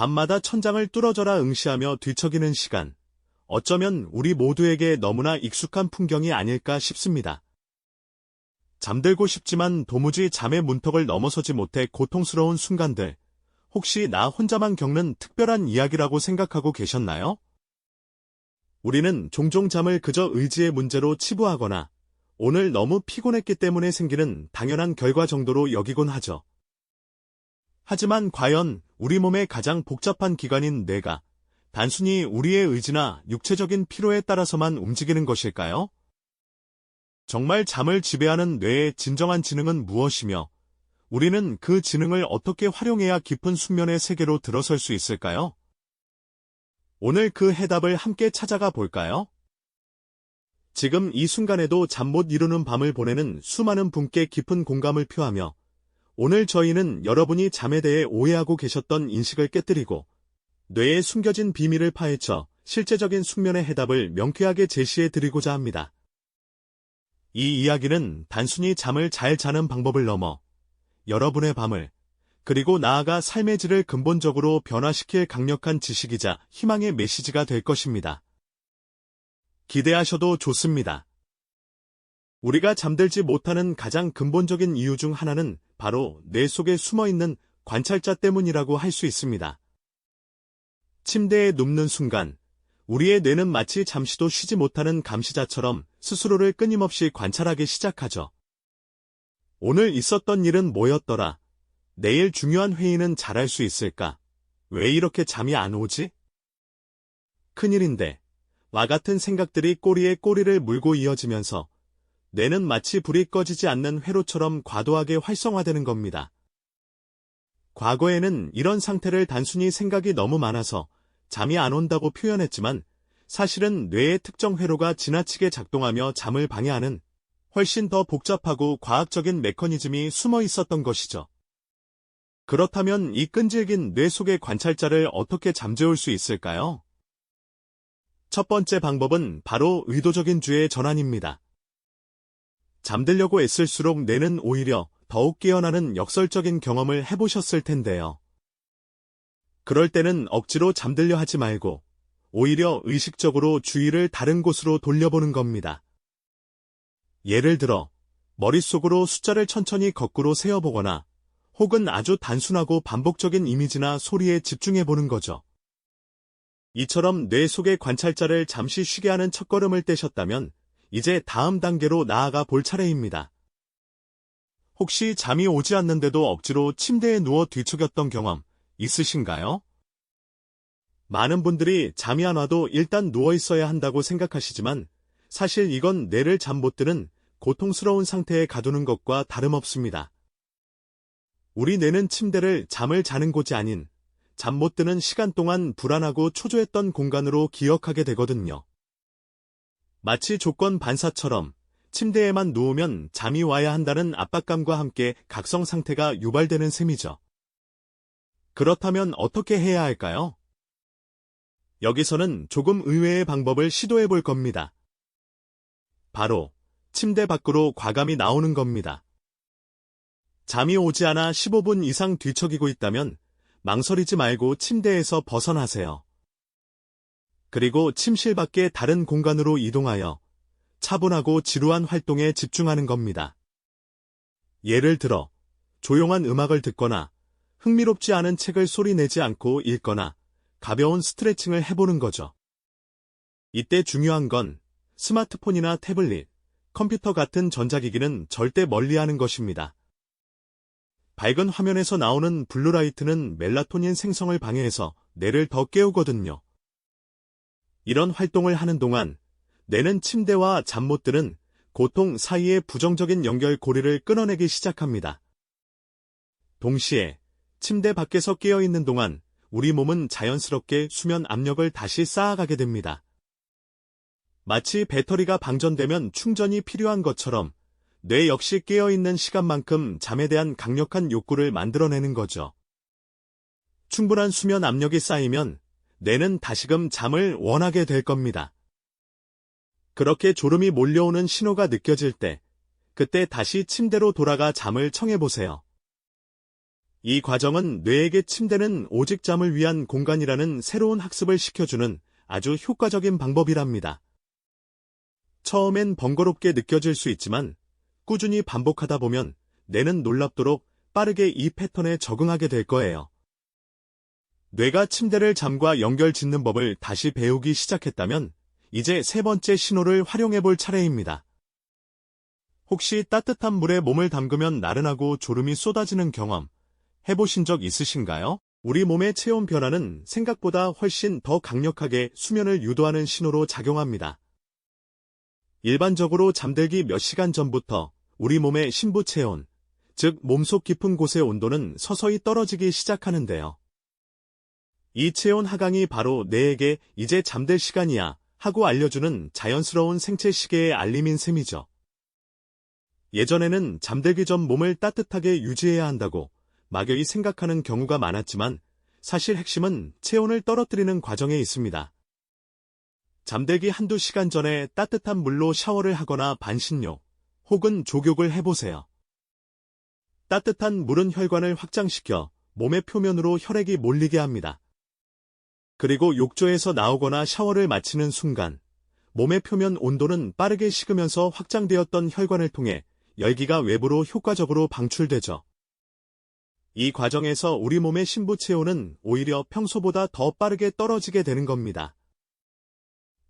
밤마다 천장을 뚫어져라 응시하며 뒤척이는 시간. 어쩌면 우리 모두에게 너무나 익숙한 풍경이 아닐까 싶습니다. 잠들고 싶지만 도무지 잠의 문턱을 넘어서지 못해 고통스러운 순간들. 혹시 나 혼자만 겪는 특별한 이야기라고 생각하고 계셨나요? 우리는 종종 잠을 그저 의지의 문제로 치부하거나 오늘 너무 피곤했기 때문에 생기는 당연한 결과 정도로 여기곤 하죠. 하지만 과연 우리 몸의 가장 복잡한 기관인 뇌가 단순히 우리의 의지나 육체적인 피로에 따라서만 움직이는 것일까요? 정말 잠을 지배하는 뇌의 진정한 지능은 무엇이며 우리는 그 지능을 어떻게 활용해야 깊은 숙면의 세계로 들어설 수 있을까요? 오늘 그 해답을 함께 찾아가 볼까요? 지금 이 순간에도 잠 못 이루는 밤을 보내는 수많은 분께 깊은 공감을 표하며 오늘 저희는 여러분이 잠에 대해 오해하고 계셨던 인식을 깨뜨리고 뇌에 숨겨진 비밀을 파헤쳐 실제적인 숙면의 해답을 명쾌하게 제시해 드리고자 합니다. 이 이야기는 단순히 잠을 잘 자는 방법을 넘어 여러분의 밤을 그리고 나아가 삶의 질을 근본적으로 변화시킬 강력한 지식이자 희망의 메시지가 될 것입니다. 기대하셔도 좋습니다. 우리가 잠들지 못하는 가장 근본적인 이유 중 하나는 바로 뇌 속에 숨어 있는 관찰자 때문이라고 할 수 있습니다. 침대에 눕는 순간 우리의 뇌는 마치 잠시도 쉬지 못하는 감시자처럼 스스로를 끊임없이 관찰하기 시작하죠. 오늘 있었던 일은 뭐였더라? 내일 중요한 회의는 잘할 수 있을까? 왜 이렇게 잠이 안 오지? 큰일인데, 와 같은 생각들이 꼬리에 꼬리를 물고 이어지면서 뇌는 마치 불이 꺼지지 않는 회로처럼 과도하게 활성화되는 겁니다. 과거에는 이런 상태를 단순히 생각이 너무 많아서 잠이 안 온다고 표현했지만 사실은 뇌의 특정 회로가 지나치게 작동하며 잠을 방해하는 훨씬 더 복잡하고 과학적인 메커니즘이 숨어 있었던 것이죠. 그렇다면 이 끈질긴 뇌 속의 관찰자를 어떻게 잠재울 수 있을까요? 첫 번째 방법은 바로 의도적인 주의 전환입니다. 잠들려고 애쓸수록 뇌는 오히려 더욱 깨어나는 역설적인 경험을 해보셨을 텐데요. 그럴 때는 억지로 잠들려 하지 말고 오히려 의식적으로 주의를 다른 곳으로 돌려보는 겁니다. 예를 들어 머릿속으로 숫자를 천천히 거꾸로 세어보거나 혹은 아주 단순하고 반복적인 이미지나 소리에 집중해보는 거죠. 이처럼 뇌 속의 관찰자를 잠시 쉬게 하는 첫걸음을 떼셨다면 이제 다음 단계로 나아가 볼 차례입니다. 혹시 잠이 오지 않는데도 억지로 침대에 누워 뒤척였던 경험 있으신가요? 많은 분들이 잠이 안 와도 일단 누워 있어야 한다고 생각하시지만 사실 이건 뇌를 잠 못 드는 고통스러운 상태에 가두는 것과 다름없습니다. 우리 뇌는 침대를 잠을 자는 곳이 아닌 잠 못 드는 시간 동안 불안하고 초조했던 공간으로 기억하게 되거든요. 마치 조건 반사처럼 침대에만 누우면 잠이 와야 한다는 압박감과 함께 각성 상태가 유발되는 셈이죠. 그렇다면 어떻게 해야 할까요? 여기서는 조금 의외의 방법을 시도해 볼 겁니다. 바로 침대 밖으로 과감히 나오는 겁니다. 잠이 오지 않아 15분 이상 뒤척이고 있다면 망설이지 말고 침대에서 벗어나세요. 그리고 침실 밖의 다른 공간으로 이동하여 차분하고 지루한 활동에 집중하는 겁니다. 예를 들어 조용한 음악을 듣거나 흥미롭지 않은 책을 소리내지 않고 읽거나 가벼운 스트레칭을 해보는 거죠. 이때 중요한 건 스마트폰이나 태블릿, 컴퓨터 같은 전자기기는 절대 멀리하는 것입니다. 밝은 화면에서 나오는 블루라이트는 멜라토닌 생성을 방해해서 뇌를 더 깨우거든요. 이런 활동을 하는 동안 뇌는 침대와 잠 못 드는 고통 사이의 부정적인 연결고리를 끊어내기 시작합니다. 동시에 침대 밖에서 깨어 있는 동안 우리 몸은 자연스럽게 수면 압력을 다시 쌓아가게 됩니다. 마치 배터리가 방전되면 충전이 필요한 것처럼 뇌 역시 깨어있는 시간만큼 잠에 대한 강력한 욕구를 만들어내는 거죠. 충분한 수면 압력이 쌓이면 뇌는 다시금 잠을 원하게 될 겁니다. 그렇게 졸음이 몰려오는 신호가 느껴질 때, 그때 다시 침대로 돌아가 잠을 청해보세요. 이 과정은 뇌에게 침대는 오직 잠을 위한 공간이라는 새로운 학습을 시켜주는 아주 효과적인 방법이랍니다. 처음엔 번거롭게 느껴질 수 있지만 꾸준히 반복하다 보면 뇌는 놀랍도록 빠르게 이 패턴에 적응하게 될 거예요. 뇌가 침대를 잠과 연결 짓는 법을 다시 배우기 시작했다면 이제 세 번째 신호를 활용해 볼 차례입니다. 혹시 따뜻한 물에 몸을 담그면 나른하고 졸음이 쏟아지는 경험 해보신 적 있으신가요? 우리 몸의 체온 변화는 생각보다 훨씬 더 강력하게 수면을 유도하는 신호로 작용합니다. 일반적으로 잠들기 몇 시간 전부터 우리 몸의 신부 체온, 즉 몸속 깊은 곳의 온도는 서서히 떨어지기 시작하는데요. 이 체온 하강이 바로 뇌에게 이제 잠들 시간이야 하고 알려주는 자연스러운 생체 시계의 알림인 셈이죠. 예전에는 잠들기 전 몸을 따뜻하게 유지해야 한다고 막연히 생각하는 경우가 많았지만 사실 핵심은 체온을 떨어뜨리는 과정에 있습니다. 잠들기 한두 시간 전에 따뜻한 물로 샤워를 하거나 반신욕 혹은 족욕을 해보세요. 따뜻한 물은 혈관을 확장시켜 몸의 표면으로 혈액이 몰리게 합니다. 그리고 욕조에서 나오거나 샤워를 마치는 순간 몸의 표면 온도는 빠르게 식으면서 확장되었던 혈관을 통해 열기가 외부로 효과적으로 방출되죠. 이 과정에서 우리 몸의 신부 체온은 오히려 평소보다 더 빠르게 떨어지게 되는 겁니다.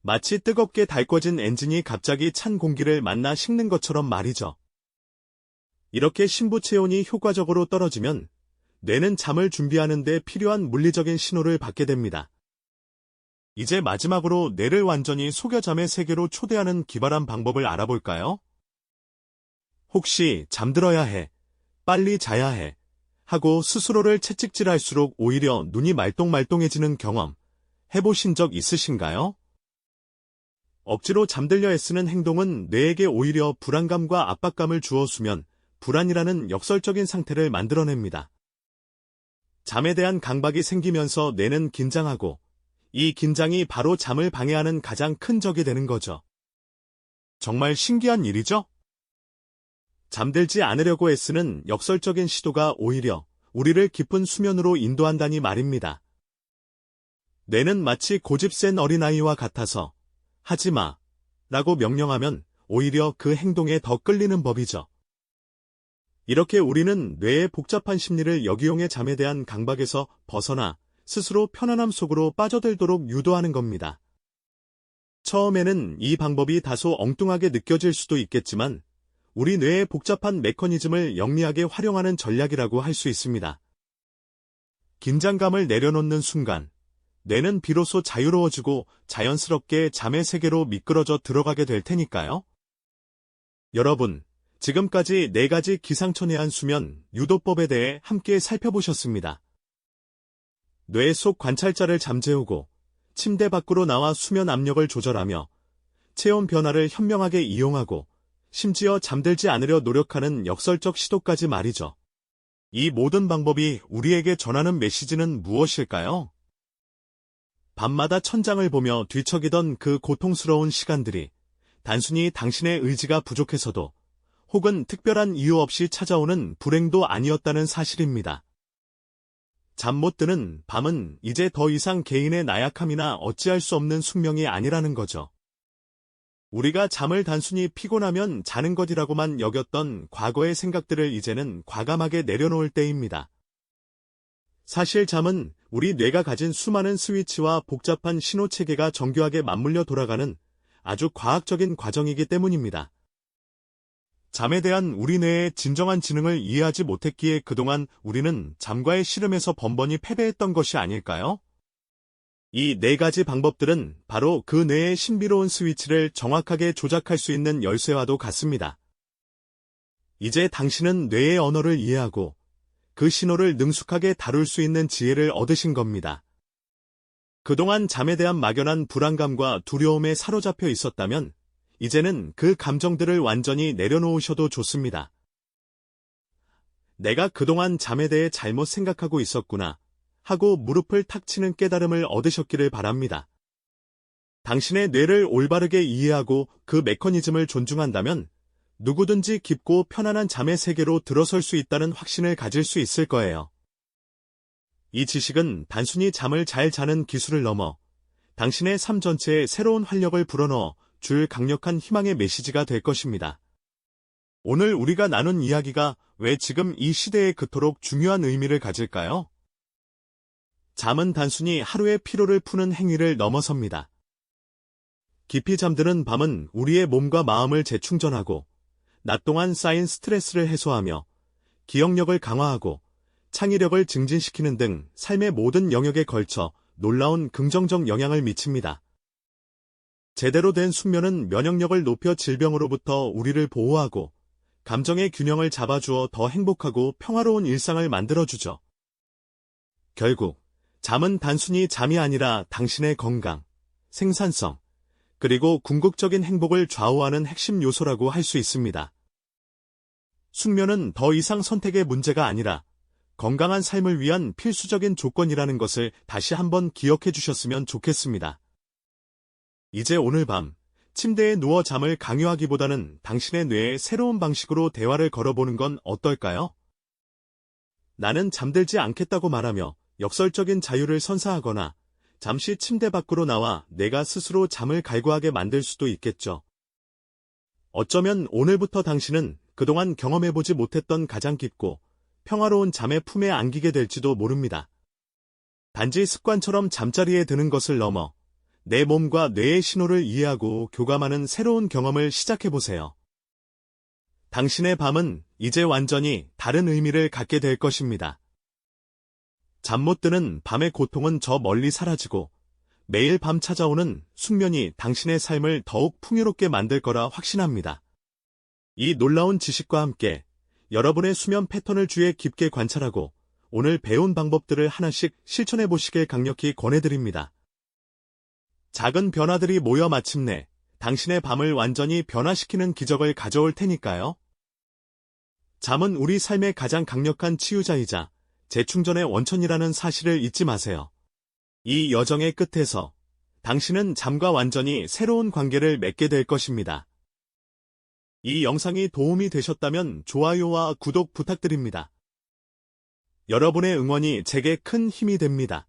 마치 뜨겁게 달궈진 엔진이 갑자기 찬 공기를 만나 식는 것처럼 말이죠. 이렇게 신부 체온이 효과적으로 떨어지면 뇌는 잠을 준비하는 데 필요한 물리적인 신호를 받게 됩니다. 이제 마지막으로 뇌를 완전히 속여 잠의 세계로 초대하는 기발한 방법을 알아볼까요? 혹시 잠들어야 해, 빨리 자야 해, 하고 스스로를 채찍질할수록 오히려 눈이 말똥말똥해지는 경험 해보신 적 있으신가요? 억지로 잠들려 애쓰는 행동은 뇌에게 오히려 불안감과 압박감을 주어 수면, 불안이라는 역설적인 상태를 만들어냅니다. 잠에 대한 강박이 생기면서 뇌는 긴장하고, 이 긴장이 바로 잠을 방해하는 가장 큰 적이 되는 거죠. 정말 신기한 일이죠? 잠들지 않으려고 애쓰는 역설적인 시도가 오히려 우리를 깊은 수면으로 인도한다니 말입니다. 뇌는 마치 고집센 어린아이와 같아서 하지 마 라고 명령하면 오히려 그 행동에 더 끌리는 법이죠. 이렇게 우리는 뇌의 복잡한 심리를 역이용해 잠에 대한 강박에서 벗어나 스스로 편안함 속으로 빠져들도록 유도하는 겁니다. 처음에는 이 방법이 다소 엉뚱하게 느껴질 수도 있겠지만 우리 뇌의 복잡한 메커니즘을 영리하게 활용하는 전략이라고 할 수 있습니다. 긴장감을 내려놓는 순간, 뇌는 비로소 자유로워지고 자연스럽게 잠의 세계로 미끄러져 들어가게 될 테니까요. 여러분, 지금까지 네 가지 기상천외한 수면 유도법에 대해 함께 살펴보셨습니다. 뇌 속 관찰자를 잠재우고 침대 밖으로 나와 수면 압력을 조절하며 체온 변화를 현명하게 이용하고 심지어 잠들지 않으려 노력하는 역설적 시도까지 말이죠. 이 모든 방법이 우리에게 전하는 메시지는 무엇일까요? 밤마다 천장을 보며 뒤척이던 그 고통스러운 시간들이 단순히 당신의 의지가 부족해서도 혹은 특별한 이유 없이 찾아오는 불행도 아니었다는 사실입니다. 잠 못 드는 밤은 이제 더 이상 개인의 나약함이나 어찌할 수 없는 숙명이 아니라는 거죠. 우리가 잠을 단순히 피곤하면 자는 것이라고만 여겼던 과거의 생각들을 이제는 과감하게 내려놓을 때입니다. 사실 잠은 우리 뇌가 가진 수많은 스위치와 복잡한 신호 체계가 정교하게 맞물려 돌아가는 아주 과학적인 과정이기 때문입니다. 잠에 대한 우리 뇌의 진정한 지능을 이해하지 못했기에 그동안 우리는 잠과의 씨름에서 번번이 패배했던 것이 아닐까요? 이 네 가지 방법들은 바로 그 뇌의 신비로운 스위치를 정확하게 조작할 수 있는 열쇠와도 같습니다. 이제 당신은 뇌의 언어를 이해하고 그 신호를 능숙하게 다룰 수 있는 지혜를 얻으신 겁니다. 그동안 잠에 대한 막연한 불안감과 두려움에 사로잡혀 있었다면 이제는 그 감정들을 완전히 내려놓으셔도 좋습니다. 내가 그동안 잠에 대해 잘못 생각하고 있었구나 하고 무릎을 탁 치는 깨달음을 얻으셨기를 바랍니다. 당신의 뇌를 올바르게 이해하고 그 메커니즘을 존중한다면 누구든지 깊고 편안한 잠의 세계로 들어설 수 있다는 확신을 가질 수 있을 거예요. 이 지식은 단순히 잠을 잘 자는 기술을 넘어 당신의 삶 전체에 새로운 활력을 불어넣어 줄 강력한 희망의 메시지가 될 것입니다. 오늘 우리가 나눈 이야기가 왜 지금 이 시대에 그토록 중요한 의미를 가질까요? 잠은 단순히 하루의 피로를 푸는 행위를 넘어섭니다. 깊이 잠드는 밤은 우리의 몸과 마음을 재충전하고 낮 동안 쌓인 스트레스를 해소하며 기억력을 강화하고 창의력을 증진시키는 등 삶의 모든 영역에 걸쳐 놀라운 긍정적 영향을 미칩니다. 제대로 된 숙면은 면역력을 높여 질병으로부터 우리를 보호하고 감정의 균형을 잡아주어 더 행복하고 평화로운 일상을 만들어주죠. 결국 잠은 단순히 잠이 아니라 당신의 건강, 생산성, 그리고 궁극적인 행복을 좌우하는 핵심 요소라고 할 수 있습니다. 숙면은 더 이상 선택의 문제가 아니라 건강한 삶을 위한 필수적인 조건이라는 것을 다시 한번 기억해 주셨으면 좋겠습니다. 이제 오늘 밤 침대에 누워 잠을 강요하기보다는 당신의 뇌에 새로운 방식으로 대화를 걸어보는 건 어떨까요? 나는 잠들지 않겠다고 말하며 역설적인 자유를 선사하거나 잠시 침대 밖으로 나와 내가 스스로 잠을 갈구하게 만들 수도 있겠죠. 어쩌면 오늘부터 당신은 그동안 경험해보지 못했던 가장 깊고 평화로운 잠의 품에 안기게 될지도 모릅니다. 단지 습관처럼 잠자리에 드는 것을 넘어 내 몸과 뇌의 신호를 이해하고 교감하는 새로운 경험을 시작해보세요. 당신의 밤은 이제 완전히 다른 의미를 갖게 될 것입니다. 잠 못 드는 밤의 고통은 저 멀리 사라지고 매일 밤 찾아오는 숙면이 당신의 삶을 더욱 풍요롭게 만들 거라 확신합니다. 이 놀라운 지식과 함께 여러분의 수면 패턴을 주의 깊게 관찰하고 오늘 배운 방법들을 하나씩 실천해 보시길 강력히 권해드립니다. 작은 변화들이 모여 마침내 당신의 밤을 완전히 변화시키는 기적을 가져올 테니까요. 잠은 우리 삶의 가장 강력한 치유자이자 재충전의 원천이라는 사실을 잊지 마세요. 이 여정의 끝에서 당신은 잠과 완전히 새로운 관계를 맺게 될 것입니다. 이 영상이 도움이 되셨다면 좋아요와 구독 부탁드립니다. 여러분의 응원이 제게 큰 힘이 됩니다.